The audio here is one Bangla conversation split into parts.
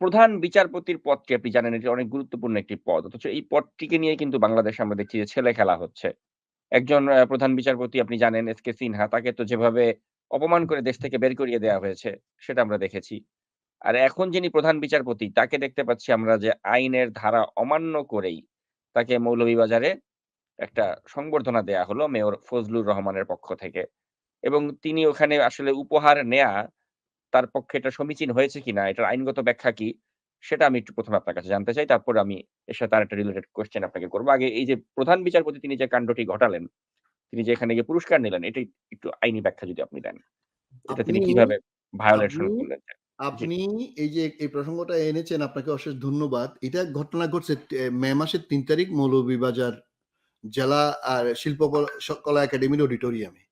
প্রধান বিচারপতির পদটি আপনি জানেন এটি অনেক গুরুত্বপূর্ণ একটি পদ। অথচ এই পদটিকে নিয়ে কিন্তু বাংলাদেশে আমরা দেখছি যে ছেলে খেলা হচ্ছে। একজন প্রধান বিচারপতি আপনি জানেন এস কে সিনহা, তাকে তো যেভাবে অপমান করে দেশ থেকে বের করিয়ে দেয়া হয়েছে, সেটা আমরা দেখেছি। আর এখন যিনি প্রধান বিচারপতি, তাকে দেখতে পাচ্ছি আমরা যে আইনের ধারা অমান্য করেই তাকে মৌলভীবাজারে একটা সংবর্ধনা দেয়া হলো মেয়র ফজলুর রহমানের পক্ষ থেকে। এবং তিনি ওখানে আসলে উপহার নেয়া তার পক্ষে এটা সমীচীন হয়েছে কিনা, এটার আইনগত ব্যাখ্যা কি? সেটা আমি একটু ১ম এ আপনার কাছে জানতে চাই। তারপর আমি এর সাথে আরেকটা রিলেটেড কোয়েশ্চেন আপনাকে করব। আগে এই যে প্রধান বিচারপতি তিনি যে কাণ্ডটি ঘটালেন, তিনি যে এখানে গিয়ে পুরস্কার নিলেন, এটাই একটু আইনি ব্যাখ্যা যদি আপনি দেন। এটা তিনি কীভাবে ভায়োলেশন করলেন? আপনি এই যে এই প্রসঙ্গটা এনেছেন আপনাকে অশেষ ধন্যবাদ। এটা ঘটনা ঘটছে মে মাসের তিন তারিখ মৌলভীবাজার জেলা আর শিল্প কল স কলা একাডেমির অডিটোরিয়ামে।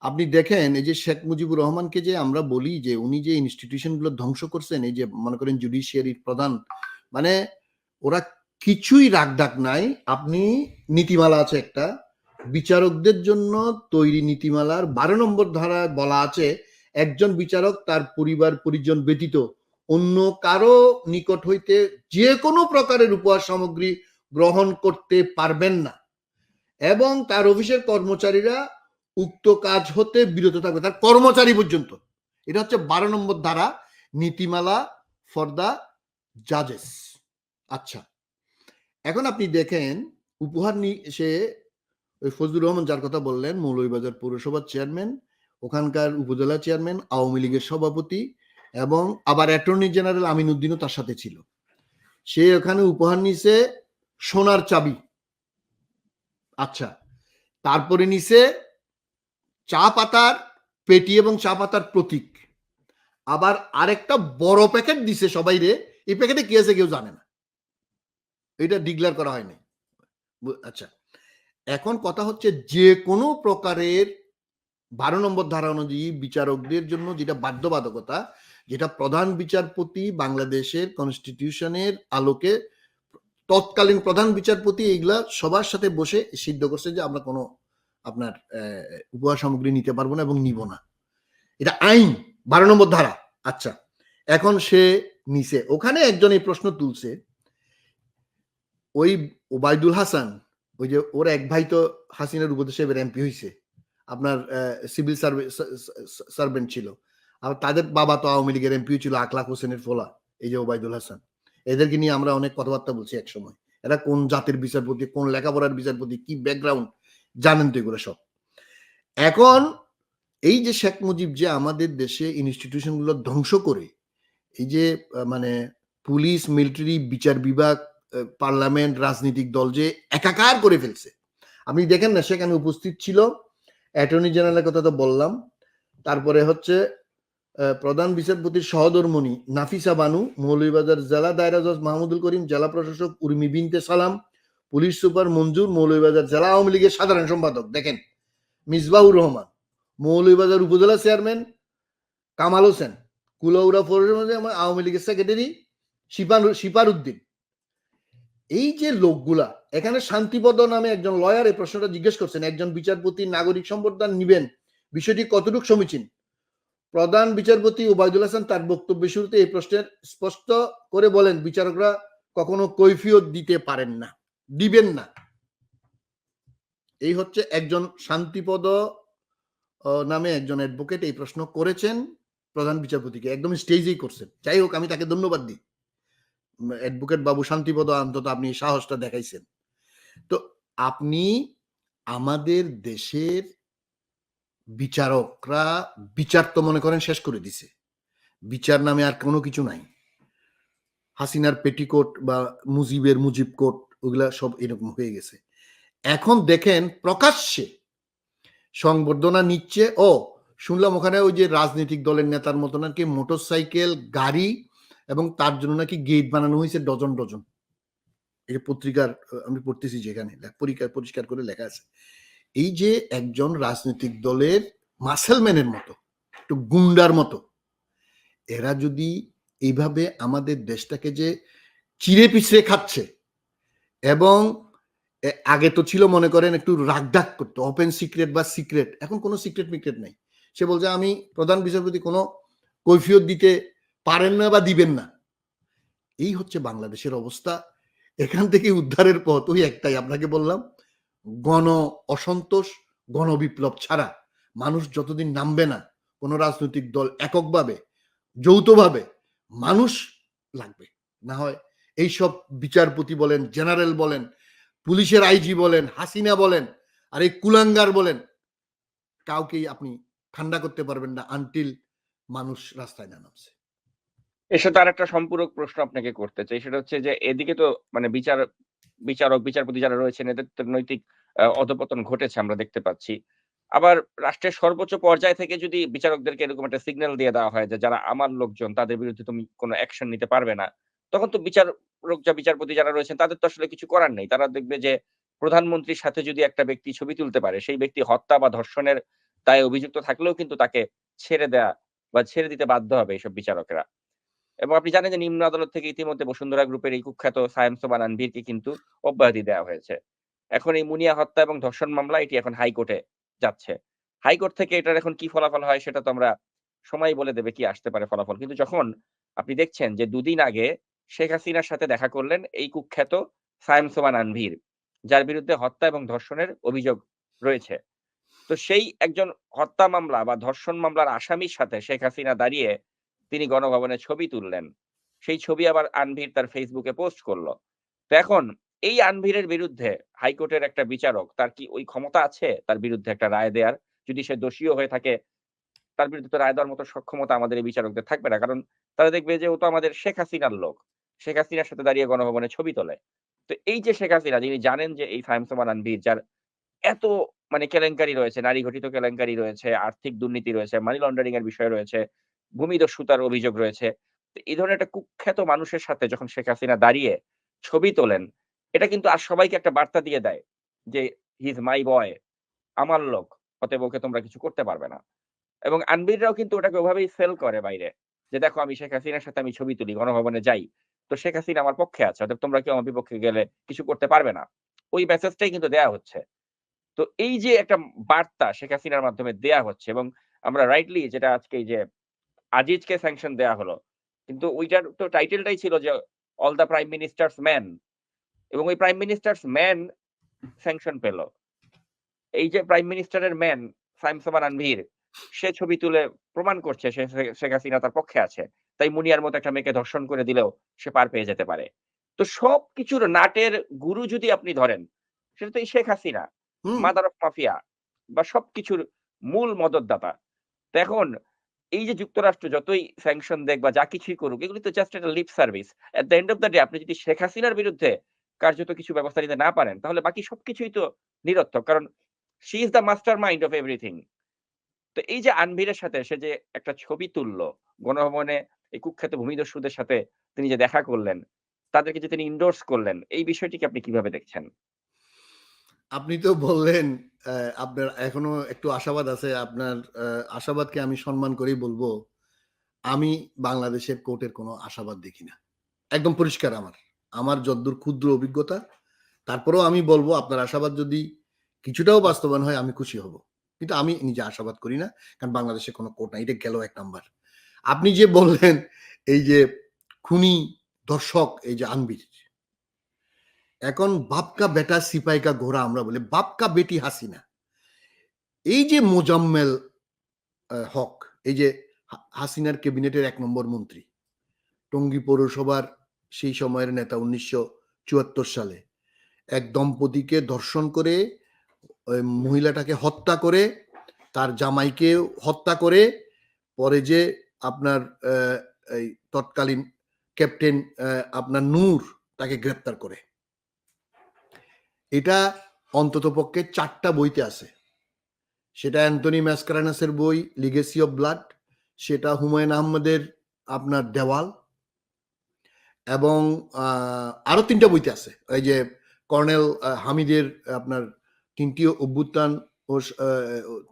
আপনি দেখেন এই যে শেখ মুজিবুর রহমানকে যে আমরা বলি যে উনি যে ইনস্টিটিউশনগুলো ধ্বংস করছেন, এই যে মনে করেন জুডিশিয়ারির প্রধান মানে ওরা কিছুই রাখঢাক নাই। আপনি নীতিমালা আছে একটা। বিচারকদের জন্য তৈরি নীতিমালার ১২ নম্বর ধারা বলা আছে, একজন বিচারক তার পরিবার পরিজন ব্যতীত অন্য কারও নিকট হইতে যেকোনো প্রকারের উপহার সামগ্রী গ্রহণ করতে পারবেন না। এবং তার অফিসের কর্মচারীরা উক্ত কাজ হতে বিরত থাকবে। তার কর্মচারী পর্যন্ত। এটা হচ্ছে ১২ নম্বর ধারা নীতিমালা ফর দ্যা জাজেস। আচ্ছা। এখন আপনি দেখেন উপহার সে ওই ফজলুর রহমান যার কথা বললেন মৌলভীবাজার পৌরসভার চেয়ারম্যান, ওখানকার উপজেলা চেয়ারম্যান, আওয়ামী লীগের সভাপতি এবং আবার অ্যাটর্নি জেনারেল আমিন উদ্দিনও তার সাথে ছিল। সে ওখানে উপহার নিছে সোনার চাবি। আচ্ছা। তারপরে নিছে চা পাতার পেটি এবং চা পাতার প্রতীক। আবার আরেকটা বড় প্যাকেট দিছে সবাই রে এই প্যাকেটে কি আছে কেউ জানে না। এটা ডিক্লেয়ার করা হয়নি। আচ্ছা। এখন কথা হচ্ছে যে কোনো প্রকারের ১২ নম্বর ধারা অনুযায়ী বিচারকদের জন্য যেটা বাধ্যবাধকতা, যেটা প্রধান বিচারপতি বাংলাদেশের কনস্টিটিউশনের আলোকে তৎকালীন প্রধান বিচারপতি এগুলা সবার সাথে বসে সিদ্ধ করছে যে আমরা কোনো আপনার উপহার সামগ্রী নিতে পারব না এবং নিব না। এটা আইন ১২ নম্বর ধারা। আচ্ছা। এখন সে নিছে। ওখানে একজন এই প্রশ্ন তুলছে ওই ওবায়দুল হাসান, ওই যে ওর এক ভাই তো হাসিনার উপদেষ্টা এবার এমপি হইছে। আপনার সিভিল সার্ভে সা সা সা সার্ভেন্ট ছিল। আর তাদের বাবা তো আওয়ামী লীগের এমপিও ছিল আখলাক হোসেনের ফোলা। এই যে ওবায়দুল হাসান। এদেরকে নিয়ে আমরা অনেক কথাবার্তা বলছি একসময়। এরা কোন জাতের বিচারপতি, কোন লেখাপড়ার বিচারপতি, কি ব্যাকগ্রাউন্ড জানেন তো এগুলো সব। এখন এই যে শেখ মুজিব যে আমাদের দেশে ইনস্টিটিউশনগুলো ধ্বংস করে এই যে মানে পুলিশ, মিলিটারি, বিচার বিভাগ, পার্লামেন্ট, রাজনৈতিক দল যে একাকার করে ফেলছে। আপনি দেখেন না সেখানে উপস্থিত ছিল অ্যাটর্নি জেনারেলের কথা তো বললাম। তারপরে হচ্ছে প্রধান বিচারপতির সহধর্মিণী নাফিসা বানু, মৌলভীবাজার জেলা দায়রা জজ মাহমুদুল করিম, জেলা প্রশাসক উর্মি বিনতে সালাম, পুলিশ সুপার মঞ্জুর, মৌলভীবাজার জেলা আওয়ামী লীগের সাধারণ সম্পাদক দেখেন মিসবাহুর রহমান, মৌলভীবাজার উপজেলা চেয়ারম্যান কামাল হোসেন, কুলাউড়া পৌরসভা আওয়ামী লীগের সেক্রেটারি শিপান শিপার উদ্দিন। এই যে লোকগুলা এখানে শান্তিপদ নামে একজন লয়ার এই প্রশ্নটা জিজ্ঞেস করছেন, একজন বিচারপতি নাগরিক সম্বর্ধনা নিবেন। বিষয়টি কতটুকু সমীচীন? প্রধান বিচারপতি ওবায়দুল হাসান তার বক্তব্যের শুরুতে এই প্রশ্নের স্পষ্ট করে বলেন, বিচারকরা কখনো কৈফিয়ত দিতে পারেন না, দিবেন না। এই হচ্ছে একজন শান্তিপদ নামে একজন অ্যাডভোকেট এই প্রশ্ন করেছেন প্রধান বিচারপতিকে। একদম স্টেজেই করছেন। যাই হোক, আমি তাকে ধন্যবাদ দিই। অ্যাডভোকেট বাবু শান্তিপদ, অন্তত আপনি সাহসটা দেখাইছেন। তো আপনি আমাদের দেশের বিচারকরা বিচার তো মনে করেন শেষ করে দিছে। বিচার নামে আর কোনো কিছু নাই। হাসিনার পেটিকোট বা মুজিবের মুজিব কোট ওগুলা সব এরকম হয়ে গেছে। এখন দেখেন প্রকাশ্যে সংবর্ধনা নিচ্ছে ও শুনলাম ওখানে ওই যে রাজনৈতিক দলের নেতার মতো নাকি মোটরসাইকেল, গাড়ি এবং তার জন্য নাকি গেট বানানো হয়েছে ডজন, ডজন। যে পত্রিকার আমি পড়তেছি যেখানে পরিকার পরিষ্কার করে লেখা আছে। এই যে একজন রাজনৈতিক দলের মাসেলম্যানের মতো, একটু গুন্ডার মতো। এরা যদি এইভাবে আমাদের দেশটাকে যে চিড়ে পিছড়ে খাচ্ছে এবং আগে তো ছিল, মনে করেন, একটু রাগঢাক করতো। ওপেন সিক্রেট বা সিক্রেট। এখন কোনো সিক্রেট মিক্রেট নাই। সে বলছে, আমি প্রধান বিচারপতি কোনো কৈফিয়ত দিতে পারেন না বা দিবেন না এই হচ্ছে বাংলাদেশের অবস্থা এখান থেকে উদ্ধারের পথ, ওই একটাই আপনাকে বললাম গণ অসন্তোষ গণবিপ্লব ছাড়া মানুষ যতদিন নামবে না, কোনো রাজনৈতিক দল এককভাবে, যৌথভাবে মানুষ লাগবে না হয় এইসব বিচারপতি বলেন, জেনারেল বলেন, পুলিশের আইজি বলেন, হাসিনা বলেন, আর এই কুলাঙ্গার বলেন, কাউকেই আপনি ঠান্ডা করতে পারবেন না আনটিল মানুষ রাস্তায় না নামছে। এর সাথে আরেকটা সম্পূরক প্রশ্ন আপনাকে করতে চাই, সেটা হচ্ছে যে এদিকে তো মানে বিচার, বিচারক, বিচারপতি যারা রয়েছেন, এদের তো নৈতিক অধপতন ঘটেছে আমরা দেখতে পাচ্ছি। আবার রাষ্ট্রের সর্বোচ্চ পর্যায় থেকে যদি বিচারকদেরকে এরকম একটা সিগন্যাল দিয়ে দেওয়া হয় যে যারা আমার লোকজন, তাদের বিরুদ্ধে তুমি কোনো অ্যাকশন নিতে পারবে না তখন তো বিচারক যা বিচারপতি যারা রয়েছেন, তাদের তো আসলে কিছু করার নেই। তারা দেখবে যে, প্রধানমন্ত্রীর সাথে যদি একটা ব্যক্তি ছবি তুলতে পারে, সেই ব্যক্তি হত্যা বা ধর্ষণের দায়ে অভিযুক্ত থাকলেও কিন্তু তাকে ছেড়ে দেয়া বা ছেড়ে দিতে বাধ্য হবে এইসব বিচারকেরা। এবং আপনি জানেন যে, নিম্ন আদালত থেকে ইতিমধ্যে বসুন্ধরা গ্রুপের এই কুখ্যাত সায়েম আনভীরকে কিন্তু অব্যাহতি দেওয়া হয়েছে। এখন এই মুনিয়া হত্যা এবং ধর্ষণ মামলা এটি এখন হাইকোর্টে যাচ্ছে। হাইকোর্ট থেকে এটার এখন কি ফলাফল হয় সেটা তো আমরা সময় বলে দেবে কি আসতে পারে ফলাফল। কিন্তু যখন আপনি দেখছেন যে, দুদিন আগে শেখ হাসিনার সাথে দেখা করলেন এই কুখ্যাত সায়েম সোমান আনভীর, যার বিরুদ্ধে হত্যা এবং ধর্ষণের অভিযোগ রয়েছে। তো সেই একজন হত্যা মামলা বা ধর্ষণ মামলার আসামির সাথে শেখ হাসিনা দাঁড়িয়ে তিনি গণভবনে ছবি তুললেন। সেই ছবি আবার আনভীর তার ফেসবুকে পোস্ট করল। তো এখন এই আনভীরের বিরুদ্ধে হাইকোর্টের একটা বিচারক, তার কি ওই ক্ষমতা আছে? তার বিরুদ্ধে একটা রায় দেওয়ার যদি সে দোষীও হয়ে থাকে, তার বিরুদ্ধে তো রায় দেওয়ার মতো সক্ষমতা আমাদের এই বিচারকদের থাকবে না। কারণ তারা দেখবে যে ও তো আমাদের শেখ হাসিনার লোক। শেখ হাসিনার সাথে দাঁড়িয়ে গণভবনে ছবি তোলে। তো এই যে শেখ হাসিনা, যিনি জানেন যে এই ফাহিম আনভীর যার এত মানে কেলেঙ্কারি রয়েছে, নারী ঘটিত কেলেঙ্কারি রয়েছে, আর্থিক দুর্নীতি রয়েছে মানি লন্ডারিং এর বিষয় রয়েছে ভূমিদস্যুতার অভিযোগ রয়েছে এই ধরনের একটা কুখ্যাত মানুষের সাথে যখন শেখ হাসিনা দাঁড়িয়ে ছবি তোলেন, এটা কিন্তু আর সবাইকে একটা বার্তা দিয়ে দেয় যে হিজ মাই বয় আমার লোক, অতএব ওকে তোমরা কিছু করতে পারবে না। এবং আনবিররাও কিন্তু ওটাকে ওভাবেই সেল করে বাইরে, যে দেখো আমি শেখ হাসিনার সাথে আমি ছবি তুলি, গণভবনে যাই। তো শেখ হাসিনা আমার পক্ষে আছে, অতএব তোমরা কেউ আমার বিপক্ষে গেলে কিছু করতে পারবে না। ওই মেসেজটাই কিন্তু দেয়া হচ্ছে। তো এই যে একটা বার্তা শেখ হাসিনার মাধ্যমে দেয়া হচ্ছে এবং আমরা রাইটলি যেটা আজকে যে আজিজকে স্যাংশন দেয়া হলো, কিন্তু ওইটার তো টাইটেলটাই ছিল যে all the prime ministers man এবং ওই প্রাইম মিনিস্টার্স ম্যান স্যাংশন পেল। এই যে প্রাইম মিনিস্টারের ম্যান সাইম সোমান আনভীর, সে ছবি তুলে প্রমাণ করছে শেখ হাসিনা তার পক্ষে আছে। তাই মুনিয়ার মতো একটা মেয়েকে ধর্ষণ করে দিলেও সে পার পেয়ে যেতে পারে। তো সব কিছুর নাটের গুরু যদি আপনি ধরেন সেটা তো Sheikh Hasina mother of mafia বা সবকিছুর মূল মদতদাতা। তো এখন এই যে যুক্তরাষ্ট্র যতই স্যাংশন দেখ বা যা কিছুই করুক এগুলি তো জাস্ট একটা lip service at the end of the day আপনি যদি শেখ হাসিনার বিরুদ্ধে কার্যত কিছু ব্যবস্থা নিতে না পারেন তাহলে বাকি সবকিছুই তো নিরর্থক কারণ she is the master mind of everything তো এই যে আনভীরের সাথে সে যে একটা ছবি তুললো গণভবনে এই কুখ্যাত ভূমিদস্যুদের সাথে তিনি যে দেখা করলেন, তাদেরকে যে তিনি ইন্ডোর্স করলেন, এই বিষয়টিকে আপনি কীভাবে দেখছেন? আপনি তো বললেন আপনার এখনও একটু আশাবাদ আছে, আপনার আশাবাদকে আমি সম্মান করেই বলব, আমি বাংলাদেশের কোর্টের কোনো আশাবাদ দেখি না। একদম পরিষ্কার আমার আমার যদ্দূর ক্ষুদ্র অভিজ্ঞতা, তারপরেও আমি বলব, আপনার আশাবাদ যদি কিছুটাও বাস্তবায়ন হয়, আমি খুশি হব। কিন্তু আমি নিজে আশাবাদ করি না, কারণ বাংলাদেশে কোনো কোর্ট নাই, এটা গেল এক নাম্বার। আপনি যে বললেন, এই যে খুনি দর্শক, এই যে আনবির। এখন বাপকা বেটা, সিপাইকা ঘোড়া আমরা বলি, বাপকা বেটি হাসিনা। এই যে মোজাম্মেল হক, এই যে হাসিনার ক্যাবিনেটের এক নম্বর মন্ত্রী, টঙ্গী পৌরসভার সেই সময়ের নেতা উনিশশো চুয়াত্তর সালে, এক দম্পতিকে ধর্ষণ করে মহিলাটাকে হত্যা করে, তার জামাইকে হত্যা করে, পরে যে আপনার এই তৎকালীন ক্যাপ্টেন আপনার নূর তাকে গ্রেপ্তার করে। এটা অন্তত পক্ষে চারটা বইতে আছে। সেটা অ্যান্টনি ম্যাসকারানাসের বই লিগেসি অফ ব্লাড সেটা হুমায়ুন আহমেদের আপনার দেওয়াল এবং আহ, আরও তিনটা বইতে আছে। ওই যে কর্নেল হামিদের আপনার তিনটি অভ্যুত্থান ও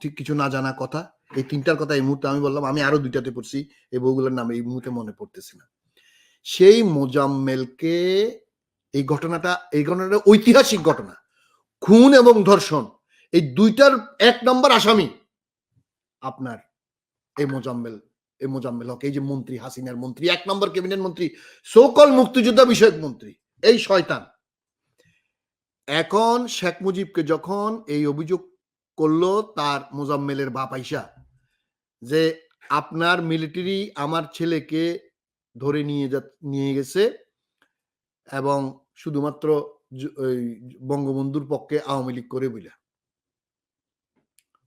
ঠিক কিছু না জানা কথা। এই তিনটার কথা এই মুহূর্তে আমি বললাম, আমি আরও দুইটাতে পড়ছি, এই বইগুলোর নাম এই মুহূর্তে মনে পড়তেছি না। সেই মোজাম্মেলকে এই ঘটনাটা এই ঘটনাটা ঐতিহাসিক ঘটনা। খুন এবং ধর্ষণ, এই দুইটার এক নম্বর আসামি আপনার এই মোজাম্মেল এই মোজাম্মেল হক, এই যে মন্ত্রী, হাসিনার মন্ত্রী, এক নম্বর ক্যাবিনেট মন্ত্রী সকল মুক্তিযোদ্ধা বিষয়ক মন্ত্রী, এই শয়তান। এখন শেখ মুজিবকে যখন এই অভিযোগ করল তার মোজাম্মেলের বাপ আইসা যে আপনার মিলিটারি আমার ছেলেকে ধরে নিয়ে যা নিয়ে গেছে এবং শুধুমাত্র ওই বঙ্গবন্ধুর পক্ষে আওয়ামী লীগ করে বলে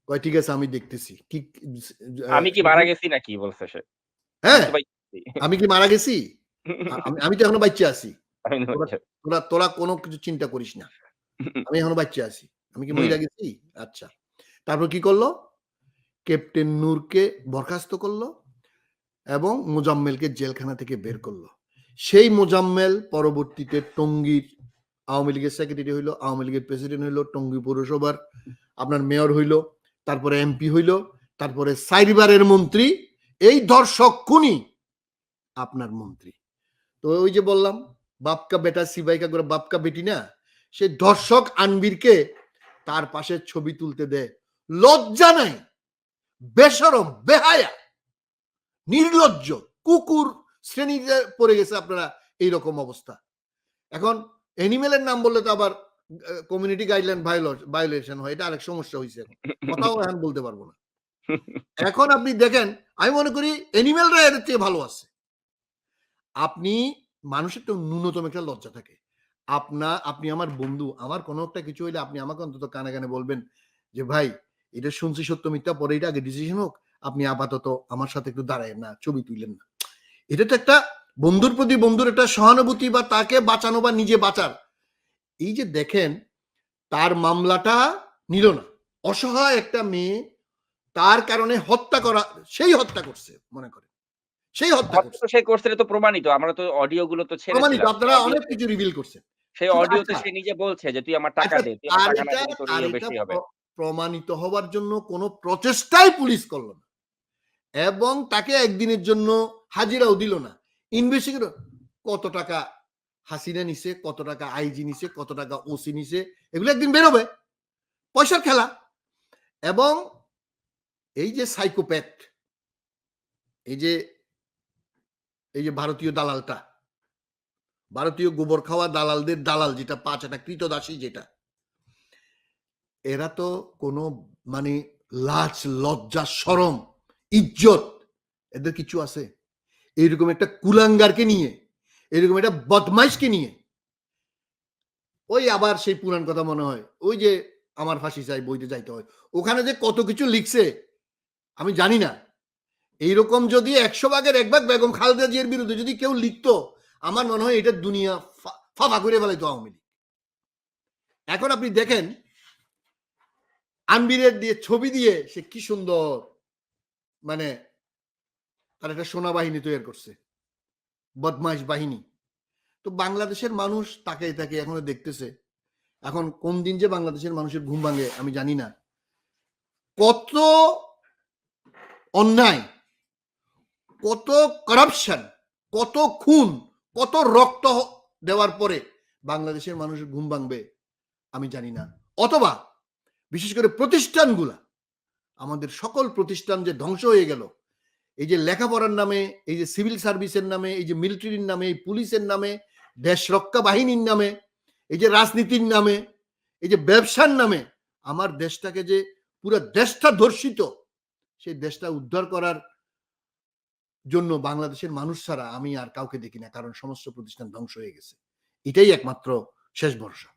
কয় ঠিক আছে আমি দেখতেছি। কি আমি কি মারা গেছি নাকি বলছে সে? হ্যাঁ আমি কি মারা গেছি? আমি আমি তো এখনও বাচ্চা আছি। তোরা তোরা কোনো কিছু চিন্তা করিস না। আমি এখনও বাচ্চা আছি। আমি কি মহিলা গেছি? আচ্ছা। তারপর কি করল? ক্যাপ্টেন নূরকে বরখাস্ত করল এবং মোজাম্মেলকে জেলখানা থেকে বের করল। সেই মোজাম্মেল পরবর্তীতে টঙ্গীর আওয়ামী লীগের সেক্রেটারি হইল, আওয়ামী লীগের প্রেসিডেন্ট হইল, টঙ্গী পৌরসভার আপনার মেয়র হইল, তারপরে এমপি হইল, তারপরে সাইবারের মন্ত্রী, এই দর্শক খুনি আপনার মন্ত্রী। তো ওই যে বললাম, বাপকা বেটা, সিবাইকা করে বাপকা বেটি না সে দর্শক আনবিরকে তার পাশে ছবি তুলতে দেয়। লজ্জা নাই। বেসরম, বেহায়া, নির্লজ্জ, কুকুর শ্রেণীতে পড়ে গেছে আপনারা এই রকম অবস্থা। এখন এনিমেলের নাম বললে তো আবার কমিউনিটি গাইডলাইন ভায়োলেশন হয়। এটা আরেক সমস্যা হয়েছে কথাও এখন বলতে পারব না। এখন আপনি দেখেন, আমি মনে করি এনিমেলরা এদের থেকে ভালো আছে। আপনি, মানুষের তো ন্যূনতম একটা লজ্জা থাকে। আপনা, আপনি আমার বন্ধু, আমার কোনো একটা কিছু হইলে আপনি আমাকে অন্তত কানে কানে বলবেন যে, ভাই এটা শুনছি সত্য মিথ্যা পরে এটা আগে ডিসিশন হোক আপনি আপাতত আমার সাথে একটু দাঁড়ায় না ছবি তুললেন না। এটা তো একটা বন্ধুর প্রতি বন্ধুর একটা সহানুভূতি বা তাকে বাঁচানো বা নিজে বাঁচার। এই যে দেখেন তার মামলাটা নিল না। অসহায় একটা মেয়ে তার কারণে হত্যা করা সেই হত্যা করছে মনে করে সেই হত্যা করছে। তো সে করছে তো প্রমাণিত। আমরা তো অডিও গুলো তো প্রমাণিত ছেড়েছিলাম আপনারা অনেক কিছু রিভিল করছেন। সেই অডিওতে আচ্ছা। সে নিজে বলছে যে তুই আমার টাকা আচ্ছা, দে তুই আমার টাকা না দিলে তোর বেশি হবে। প্রমাণিত হওয়ার জন্য কোনো প্রচেষ্টাই পুলিশ করল না। এবং তাকে একদিনের জন্য হাজিরাও দিল না। ইনভেস্টিগেটর কত টাকা হাসিনা নিছে, কত টাকা আইজি নিছে, কত টাকা ওসি নিছে, এগুলো একদিন বেরোবে। পয়সার খেলা। এবং এই যে সাইকোপ্যাথ এই যে এই যে ভারতীয় দালালটা, ভারতীয় গোবর খাওয়া দালালদের দালাল যেটা, পাঁচ একটা কৃতদাসী যেটা এরা তো কোনো মানে লাজ, লজ্জা সরম ইজ্জত, এদের কিছু আছে। এইরকম একটা কুলাঙ্গারকে নিয়ে, এরকম একটা বদমাইশকে নিয়ে। ওই আবার সেই পুরান কথা মনে হয়। ওই যে আমার ফাঁসি চাই, বইতে যাইতে হয়। ওখানে যে কত কিছু লিখছে, আমি জানি না। এইরকম যদি একশো ভাগের এক ভাগ বেগম খালেদা জিয়ার বিরুদ্ধে যদি কেউ লিখতো, আমার মনে হয় এটা দুনিয়া ফাফা করে ফেলাইতো আওয়ামী লীগ। এখন আপনি দেখেন আনবিরের দিয়ে ছবি দিয়ে সে কি সুন্দর মানে তার একটা সোনা বাহিনী তৈরি করছে, বদমাইশ বাহিনী। তো বাংলাদেশের মানুষ তাকে তাকে এখনও দেখতেছে। এখন কোন দিন যে বাংলাদেশের মানুষের ঘুম ভাঙে আমি জানি না। কত অন্যায়, কত করাপশন কত খুন, কত রক্ত দেওয়ার পরে বাংলাদেশের মানুষের ঘুম ভাঙবে আমি জানি না। অথবা বিশেষ করে প্রতিষ্ঠানগুলা, আমাদের সকল প্রতিষ্ঠান যে ধ্বংস হয়ে গেল, এই যে লেখাপড়ার নামে, এই যে সিভিল সার্ভিসের নামে, এই যে মিলিটারির নামে, এই পুলিশের নামে, দেশ রক্ষা বাহিনীর নামে, এই যে রাজনীতির নামে, এই যে ব্যবসার নামে, আমার দেশটাকে যে পুরো দেশটা ধর্ষিত, সেই দেশটা উদ্ধার করার জন্য বাংলাদেশের মানুষ ছাড়া আমি আর কাউকে দেখি না, কারণ সমস্ত প্রতিষ্ঠান ধ্বংস হয়ে গেছে। এটাই একমাত্র শেষ ভরসা।